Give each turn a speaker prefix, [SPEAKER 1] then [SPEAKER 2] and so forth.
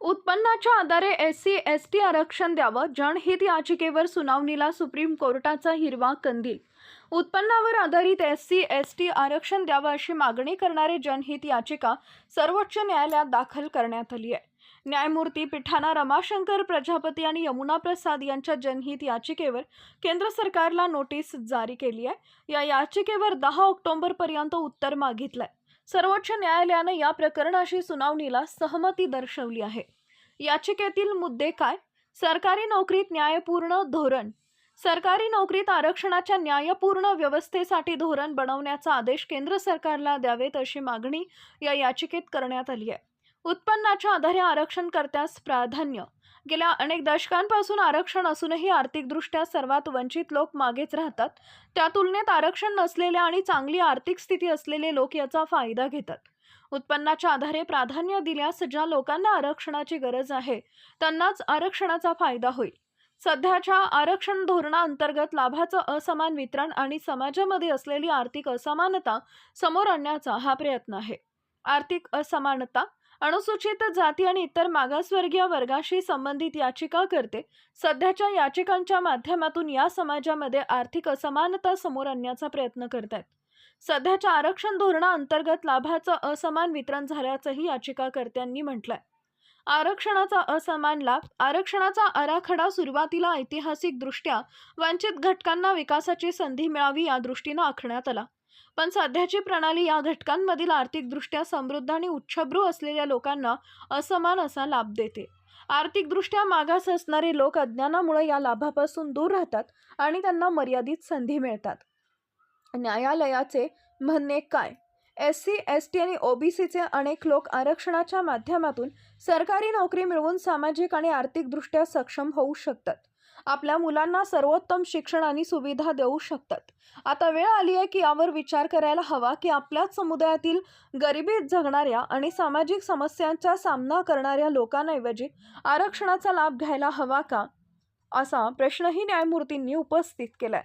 [SPEAKER 1] उत्पन्नाच्या आधारे S C S T आरक्षण द्यावं जनहित याचिकेवर सुनावणीला सुप्रीम कोर्टाचा हिरवा कंदील. उत्पन्नावर आधारित एस सी एस टी आरक्षण द्यावं अशी मागणी करणारे जनहित याचिका सर्वोच्च न्यायालयात दाखल करण्यात आली आहे. न्यायमूर्ती पीठानं रमाशंकर प्रजापती आणि यमुना प्रसाद यांच्या जनहित याचिकेवर केंद्र सरकारला नोटीस जारी केली आहे. या याचिकेवर दहा ऑक्टोबरपर्यंत उत्तर मागितलं आहे सर्वोच्च न्यायालयानं या प्रकरणाशी सुनावणीला सहमती दर्शवली आहे. याचिकेतील मुद्दे काय? सरकारी नोकरीत न्यायपूर्ण धोरण. सरकारी नोकरीत आरक्षणाच्या न्यायपूर्ण व्यवस्थेसाठी धोरण बनवण्याचा आदेश केंद्र सरकारला द्यावेत अशी मागणी या याचिकेत करण्यात आली आहे. उत्पन्नाच्या आधारे आरक्षणकर्त्यास प्राधान्य गेल्या अनेक दशकांपासून आरक्षण असूनही आर्थिकदृष्ट्या सर्वात वंचित लोक मागेच राहतात. त्या तुलनेत आरक्षण नसलेल्या आणि चांगली आर्थिक स्थिती असलेले लोक याचा फायदा घेतात. उत्पन्नाच्या आधारे प्राधान्य दिल्यास ज्या लोकांना आरक्षणाची गरज आहे त्यांनाच आरक्षणाचा फायदा होईल. सध्याच्या आरक्षण धोरणाअंतर्गत लाभाचं असमान वितरण आणि समाजामध्ये असलेली आर्थिक असमानता समोर आणण्याचा हा प्रयत्न आहे. आर्थिक असमानता अनुसूचित जाती आणि इतर मागासवर्गीय वर्गाशी संबंधित याचिका करते. सध्याच्या याचिकांच्या माध्यमातून या समाजामध्ये आर्थिक असमानता समोर आणण्याचा प्रयत्न करतात सध्याच्या आरक्षण धोरणाअंतर्गत लाभाचं असमान वितरण झाल्याचंही याचिकाकर्त्यांनी म्हटलंय. आरक्षणाचा असमान लाभ आरक्षणाचा आराखडा सुरुवातीला ऐतिहासिकदृष्ट्या वंचित घटकांना विकासाची संधी मिळावी या दृष्टीनं आखण्यात आला. पण सध्याची प्रणाली या घटकांमधील आर्थिकदृष्ट्या समृद्ध आणि उच्चभ्रू असलेल्या लोकांना असमान असा लाभ देते. आर्थिकदृष्ट्या मागास असणारे लोक अज्ञानामुळे या लाभापासून दूर राहतात आणि त्यांना मर्यादित संधी मिळतात. न्यायालयाचे म्हणणे काय? एस सी एस टी आणि ओबीसीचे अनेक लोक आरक्षणाच्या माध्यमातून सरकारी नोकरी मिळवून सामाजिक आणि आर्थिकदृष्ट्या सक्षम होऊ शकतात. आपल्या मुलांना सर्वोत्तम शिक्षण आणि सुविधा देऊ शकतात. आता वेळ आली आहे की यावर विचार करायला हवा की आपल्याच समुदायातील गरिबीत जगणाऱ्या आणि सामाजिक समस्यांचा सामना करणाऱ्या लोकांऐवजी आरक्षणाचा लाभ घ्यायला हवा का? असा प्रश्नही न्यायमूर्तींनी उपस्थित केलाय.